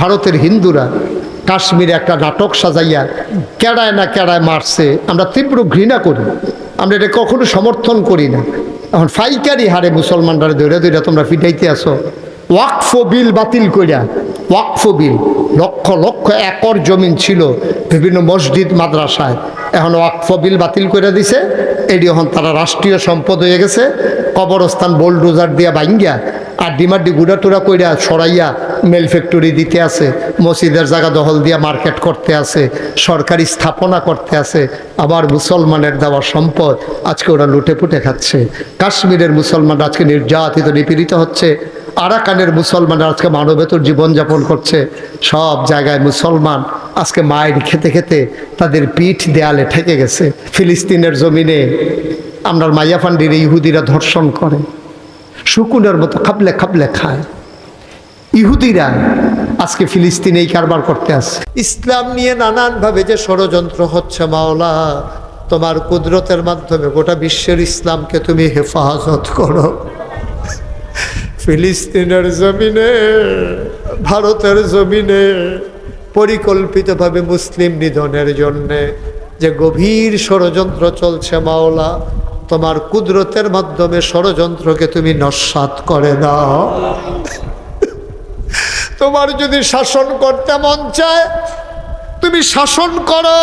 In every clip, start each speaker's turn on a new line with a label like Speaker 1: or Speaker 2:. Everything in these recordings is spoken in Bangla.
Speaker 1: ভারতের হিন্দুরা কাশ্মীরে একটা নাটক সাজাইয়া কেড়ায় না কেড়ায় মারছে, আমরা তীব্র ঘৃণা করি। আমরা এটা কখনো সমর্থন করি না। এখন ফাইকারি হারে মুসলমানরা ধরে ধরে তোমরা ফিটাইতে আসো। ওয়াকফ বিল বাতিল করিয়া ওয়াকফ বিল, লক্ষ লক্ষ একর জমিন ছিল বিভিন্ন মসজিদ, মাদ্রাসায়। এখন ওয়াকফ বিল বাতিল করে দিছে এটি এখন তারা রাষ্ট্রীয় সম্পদ হয়ে গেছে, কবরস্থান বোলডোজার দিয়া বাইঙ্গা আর ডিমাডি গুড়া টুড়া কইরা সরাইয়া মেল ফ্যাক্টরি দিতে আছে, মসজিদের জায়গা দখল দিয়া মার্কেট করতে আছে, সরকারি স্থাপনা করতে আছে, আবার মুসলমানের দেওয়া সম্পদ আজকে ওরা লুটে পুটে খাচ্ছে। কাশ্মীরের মুসলমানরা আজকে নির্যাতিত, নিপীড়িত হচ্ছে। আরাকানের মুসলমানরা আজকে মানবেতর জীবনযাপন করছে। সব জায়গায় মুসলমান আজকে মায়ের খেতে খেতে তাদের পিঠ দেয়ালে ঠেকে গেছে। ফিলিস্তিনের জমিনে আমরা মাইয়াফান্ডির ইহুদিরা ধর্ষণ করে। শুকুনের মতো খাবলে খাবলে খায়। ইহুদিরা আজকে ফিলিস্তিনে এই কারবার করতে আসে। ইসলাম নিয়ে নানানভাবে যে ষড়যন্ত্র হচ্ছে মাওলা, তোমার কুদরতের মাধ্যমে গোটা বিশ্বের ইসলামকে তুমি হেফাজত করো। ফিলিস্তিনের জমিনে, ভারতের জমিনে, পরিকল্পিতভাবে মুসলিম নিধনের জন্যে যে গভীর ষড়যন্ত্র চলছে মাওলা তোমার কুদরতের মাধ্যমে ষড়যন্ত্রকে তুমি নস্বাত করে দাও তোমার যদি শাসন করতে মন চায়, তুমি শাসন করো।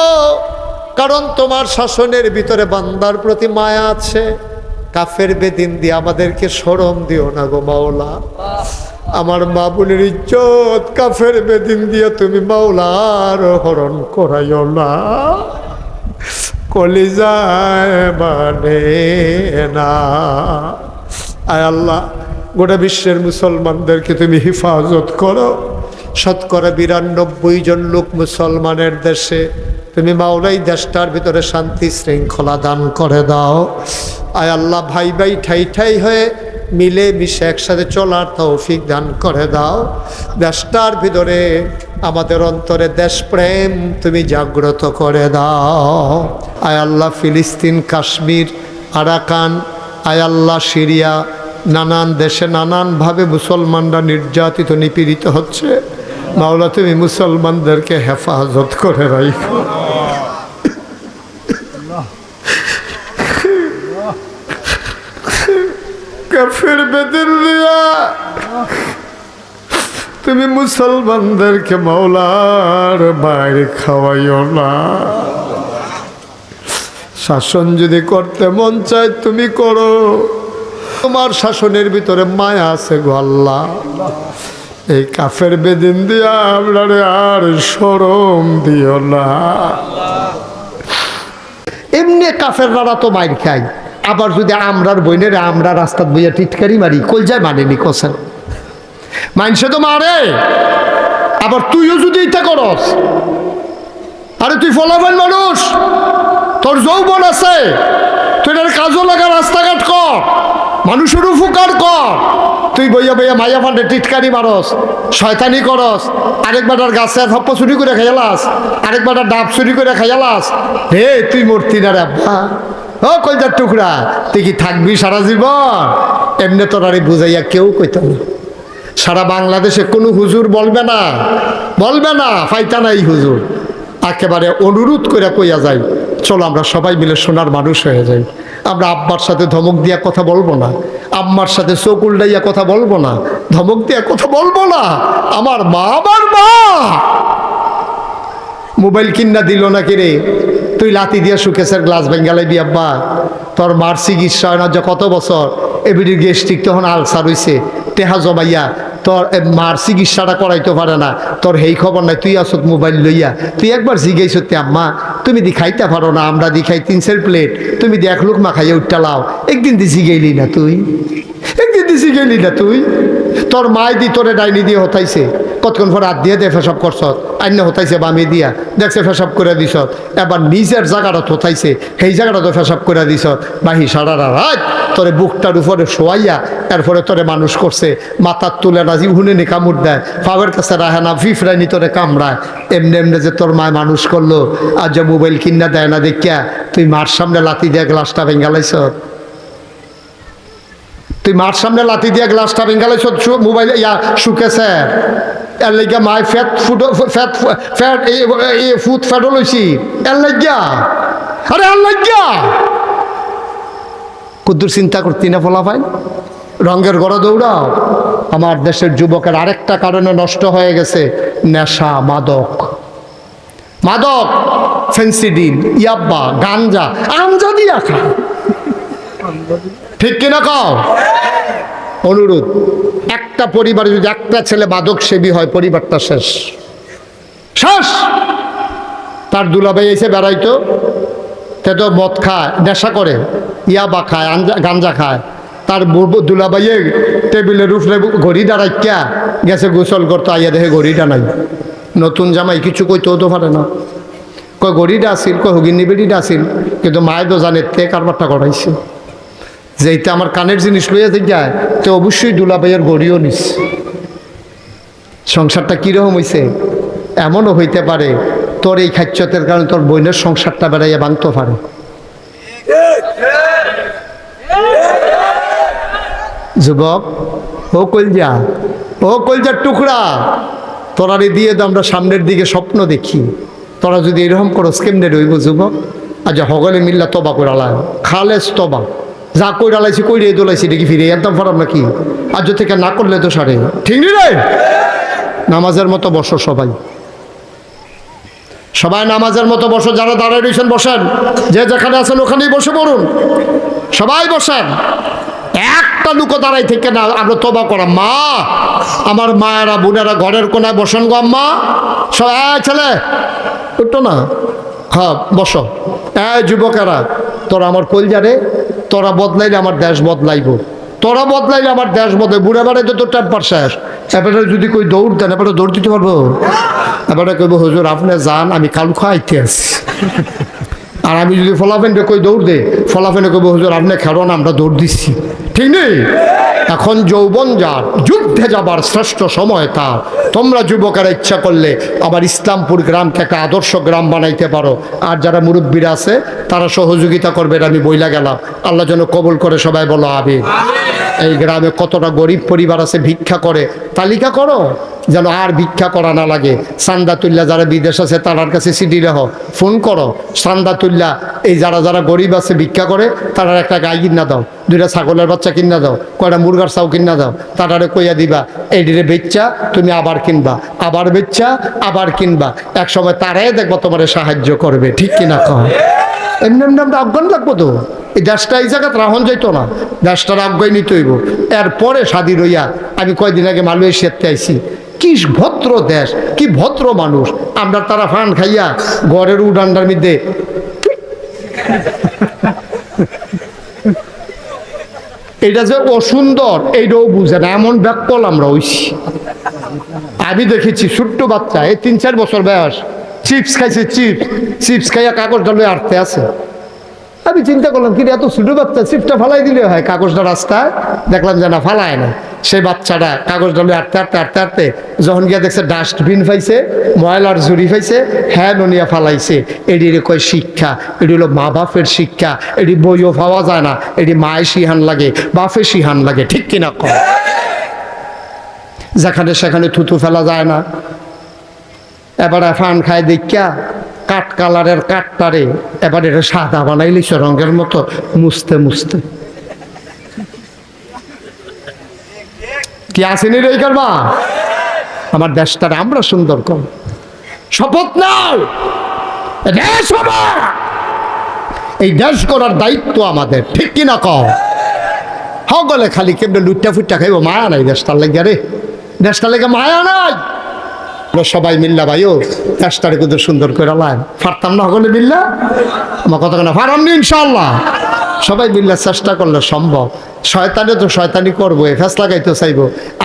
Speaker 1: কারণ তোমার শাসনের ভিতরে বান্দার প্রতি মায়া আছে। কাফের বেদিন দিয়ে আমাদেরকে সরম দিও না গো মাওলা। আমার মা বোনের ইজ্জত কাফের বেদিন দিয়ে তুমি মাওলার হরণ করাইও না। কলিজায় মানে না। আয় আল্লাহ, গোটা বিশ্বের মুসলমানদেরকে তুমি হেফাজত করো। শতকরা বিরানব্বই জন লোক মুসলমানের দেশে তুমি মাওলাই দেশটার ভিতরে শান্তি শৃঙ্খলা দান করে দাও। আয় আল্লাহ, ভাই ভাই, ঠাই ঠাই হয়ে মিলে মিশে একসাথে চলার তৌফিক দান করে দাও। দেশটার ভিতরে আমাদের অন্তরে দেশপ্রেম, তুমি জাগ্রত করে দাও। আয় আল্লাহ ফিলিস্তিন, কাশ্মীর, আরাকান, আয় আল্লাহ সিরিয়া, নানান দেশে নানানভাবে মুসলমানরা নির্যাতিত, নিপীড়িত হচ্ছে। মাওলা, তুমি মুসলমানদেরকে হেফাজত করে রাখো। কাফের বেদিন দিয়া। তুমি মুসলমানদেরকে মাওলার বাইরে খাওয়াইও না। শাসন যদি করতে মন চায় তুমি করো। তোমার শাসনের ভিতরে মায়া আছে গো আল্লাহ। এই কাফের বেদিন দিয়া আপনারে আর সরম দিও না। এমনি কাফের রাড়া তো মাইর খাই আবার যদি আমরার বইনের আমরা রাস্তার বইয়া টিটকারি মারি, কলজায় মানেনি কোসেন। মানুষে তো মারে। আবার তুইও যদি ইচ্ছা করস, আরে তুই ফলাফল মানুষ, তোর যৌবন আছে তুই কাজও লাগা রাস্তাঘাট কর, মানুষের উপকার কর। তুই বইয়া বইয়া মাইয়া ফান্ডে টিটকারি মারস, শয়তানি করস, আরেকবার গাছের হপ্প চুরি করে খাইয়ালাস আরেকবার ডাব চুরি করে খাইয়ালাস হে, তুই মূর্তি না রে আব্বা। ও, কলজার টুকরা, তুই কি থাকবি সারা জীবন? এমনি তোর আরে বুঝাইয়া কেউ কইত না। সারা বাংলাদেশে কোনো হুজুর বলবে না। বলবে না, ফাইতা নাই হুজুর। একেবারে অনুরোধ করে কইয়া যাই। চলো আমরা সবাই মিলে সোনার মানুষ হয়ে যাই। আমরা আব্বার সাথে ধমক দিয়া কথা বলব না। আম্মার সাথে চোখ উল্টাইয়া কথা বলব না। ধমক দিয়া কথা বলব না। আমার মা আমার মা! মোবাইল কিন্না দিল না কিরে তুই লাতি দিয়া সুকেশের গ্লাস বেঙ্গালাইবি আব্বা। তোর মার চিকিৎসা হয় না যে কত বছর? এবিডির গেস্টিক তখন আলসার হইছে। টেহা জমাইয়া তোর মার চিকিৎসাটা করাইতে পারে না। তোর হেই খবর নাই, তুই আসত মোবাইল লইয়া। তুই একবার জিগাইছ তে আম্মা, তুমি দি খাইতে পারো না, আমরা দি খাই তিন চার প্লেট। তুমি দি এক লোক মা খাইয়া উঠটা লাও। একদিন দি জিগাইলি না তুই? একদিন দি জিগাইলি না তুই? তোর মায় দি তোরে ডাইনি দিয়ে হতাইছে। কতক্ষণ পর হাত দিয়ে দে ফেসব করছ আন্য হতাইছে বামে দিয়া। দেখছে ফেসব করে দিছ এবার নিজের জায়গাটা হতাইছে সেই জায়গাটা তো ফেসব করে দিছ বাহি সারা রাত তোরে বুকটার উপরে শোয়াইয়া এরপরে তোরে মানুষ করছে, মাথার তুলে রাজি হুনে নি কামড় দেয়, ফাওয়ের কাছে রাহে না ফিফরানি তোরে কামড়ায়। এমনি এমনি যে তোর মায় মানুষ করল আর যে মোবাইল কিনা দেয় না দেখিয়া, তুই মার সামনে লাতি দিয়ে গ্লাসটা ভেঙ্গালাইছ তুই মার সামনে লাতি দিয়ে গ্লাসটা ভেঙ্গালাইছ মোবাইল ইয়া শুকেছে এর লাগিয়া মায় ফ্যাট ফুড ফ্যাট ফ্যাট এই ফুড ফ্যাটও লইছি। এর লাগিয়া আরে এর লাগিয়া কুদ্দুর চিন্তা করতি না ফলা পাই রঙের গড় দৌড়াও। আমার দেশের যুবকের আরেকটা কারণে নষ্ট হয়ে গেছে নেশা, মাদক। মাদক ফেন্সিডিল ইয়াব্বা, গাঞ্জা আমজা দিয়া খায় ঠিক কিনা কও? অনুরোধ, একটা পরিবারে যদি একটা ছেলে মাদক সেবী হয়, পরিবারটা শেষ। শেষ! তার দুলাভাই এসে বেড়াইতো। তে তো মদ খায়, নেশা করে ইয়াবা খায়, আঞ্জা, গাঞ্জা খায়। তার দুলাভাইয়ে টেবিলের উপরে ঘড়ি দাঁড়াইয়া গেছে গোসল করতো, আইয়া দেখে ঘড়িটা নাই। নতুন জামাই, কিছু কইতেও তো পারে না। কয়, ঘড়িটা আসিল কয় হুগির নিবিড়িটা আসিল কিন্তু মায় তো জানে, তে কারবারটা করাইছে যেইটা আমার কানের জিনিস লইয়া যায় তো অবশ্যই দুলাভাইয়ের ঘড়িও নিস সংসারটা কীরকম হইছে? এমনও হইতে পারে তোর এই খাচ্যতের কারণে তোর বোনের সংসারটা বেড়াইয়া ভাঙতে পারে। যুবক, ও কলজা, ও কলজার টুকরা তোরারে দিয়ে তো আমরা সামনের দিকে স্বপ্ন দেখি। তোরা যদি এরকম করো কেমনে রইব যুবক? আচ্ছা হগলে মিল্লা তবা করালায় খালেস তবা। যা কইরালাইছি, কইরে দোলাইছি দেখি ফিরে একদম ফারাম নাকি? আজ থেকে না করলে তো সারে ঠিক রে? নামাজের মতো বসো সবাই। সবাই নামাজের মতো বসো, যারা দাঁড়ায় রয়েছেন বসেন। যে যেখানে আছেন ওখানেই বসে পড়ুন। সবাই বসেন। একটা লুকো দাঁড়াই থেকে না, আমরা তোবা করা মা, আমার মায়েরা, বোনেরা ঘরের কোনায় বসেন গো আম্মা। সব ছেলে উঠতো না। হ্যাঁ বসো। এই যুবকেরা, তোরা আমার কলজারে তোরা বদলাইলে আমার দেশ বদলাইব। তোরা বদলাইলে আমার দেশ বদলাই বুড়ে বেড়াই তো তোর টেম্পার শেষ। এবারে যদি কই দৌড় দেন, এবারে দৌড় দিতে পারব? এবারে কইব, হুজুর, আপনি যান, আমি কাল খাইতে আছি আর আমি যদি ফলাফেনটা কই দৌড় দে ফলাফেনে কইব, হুজুর, আপনি খেলো না, আমরা দৌড় দিচ্ছি। ঠিক নেই? এখন যৌবন যার, যুদ্ধে যাবার শ্রেষ্ঠ সময় তার। তোমরা যুবকেরা ইচ্ছা করলে আবার ইসলামপুর গ্রামকে একটা আদর্শ গ্রাম বানাইতে পারো। আর যারা মুরব্বীরা আছে, তারা সহযোগিতা করবে আমি বইলা গেলাম। আল্লাহ যেন কবুল করে সবাই বলো আবে এই গ্রামে কতটা গরিব পরিবার আছে, ভিক্ষা করে। তালিকা করো, যেন আর ভিক্ষা করা না লাগে। সান্দা তুল্লা যারা বিদেশ আছে, তারার কাছে সিডি রেহ ফোন করো সান্দা তুল্লা এই যারা যারা গরিব আছে, ভিক্ষা করে, তারা একটা গাই না দাও। দুইটা ছাগলের বাচ্চা কিনা দাও, কয়টা মুরগার চাও কিনা দাও, তারারে কইয়া দিবা এই ডিরে বেচ্চা, তুমি আবার কিনবা, আবার বেচ্চা, আবার কিনবা। এক সময় তারাই দেখব তোমার সাহায্য করবে, ঠিক কিনা কহ এমনি এমনি আমরা আফগান লাগবো তো। এই দেশটা এই জায়গাতে রাহন যাইতো না, দেশটার আজ্ঞায় নিতে হইব। এরপরে স্বাধী রইয়া আমি কয়দিন আগে মালয়েশিয়াতে আইছি। কি ভদ্র দেশ, কি ভদ্র মানুষ। আমরা তারা ফান খাইয়া ঘরের উডান্ডার মধ্যে এটা যে অসুন্দর, এইটাও বুঝে না, এমন ব্যাকল আমরা হইছি। আমি দেখেছি ছোট্ট বাচ্চা, এই তিন চার বছর বয়স, চিপস খাইছে, চিপস চিপস খাইয়া কাগজ ডালে আটতে আছে। আমি চিন্তা করলাম কিন্তু এত ছোট বাচ্চা, চিপসটা ফালাই দিলে হয় কাগজটা রাস্তায়? দেখলাম যে না, ফালায় না সেই বাচ্চাটা কাগজ ডালে আটতে আটতে আটতে আটতে যখন গিয়ে দেখছে ডাস্টবিন পাইছে, ময়লার ঝুড়ি পাইছে হ্যাঁ ননিয়া ফালাইছে। এটি রে কয় শিক্ষা, এটি হলো মা বাপের শিক্ষা, এটি বইও পাওয়া যায় না, এটি মায়ের শিহান লাগে, বাপের শিহান লাগে, ঠিক কিনা কয়? যেখানে সেখানে থুতু ফেলা যায় না। এবারে ফান খায় দেখিয়া কাঠ কালারের কাঠটারে এবার এটা সাদা বানাইলিস রঙের মতো মুছতে মুছতে। কি আসেনি রে করবা আমার দেশটারে আমরা সুন্দর কর শপথ নাও! দেশ এই দেশ করার দায়িত্ব আমাদের, ঠিক কিনা কও? হগলে খালি কেমনে লুটটা ফুটটা খাইব, মায়া নাই দেশটার লেগে রে। দেশটার লেগে মায়া নাই। সবাই মিল্লা ভাইও দেশটারে কিন্তু সুন্দর করে লাইন ফারতাম না হগলে মিল্লা? আমার কথা না পারাম নি ইনশাল্লাহ সবাই মিল্লা চেষ্টা করলে সম্ভব। শয়তানে তো শয়তানি করব, এ ফেস লাগাইতে চাইব।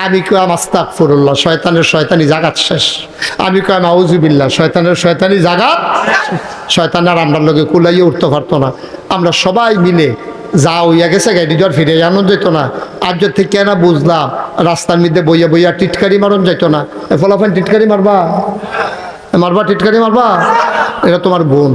Speaker 1: আমি কয় মাস্তাক ফুরুল্লাহ শয়তানের শয়তানি জাগাত শেষ। আমি কয় মাউজুবিল্লাহ শয়তানের শয়তানি জাগাত শয়তান আর আমরা লোকে কুলাইয়ে উঠতে পারতো না। আমরা সবাই মিলে যা হইয়া গেছে গাড়ি আর ফিরে আনন্দ যেত না। আর যে থেকে না বুঝলাম, রাস্তার মধ্যে বইয়া বইয়া টিটকারি মারন যাইতো না। এ ফলাফান টিটকারি মারবা? মারবা, টিটকারি মারবা? এটা তোমার বোন।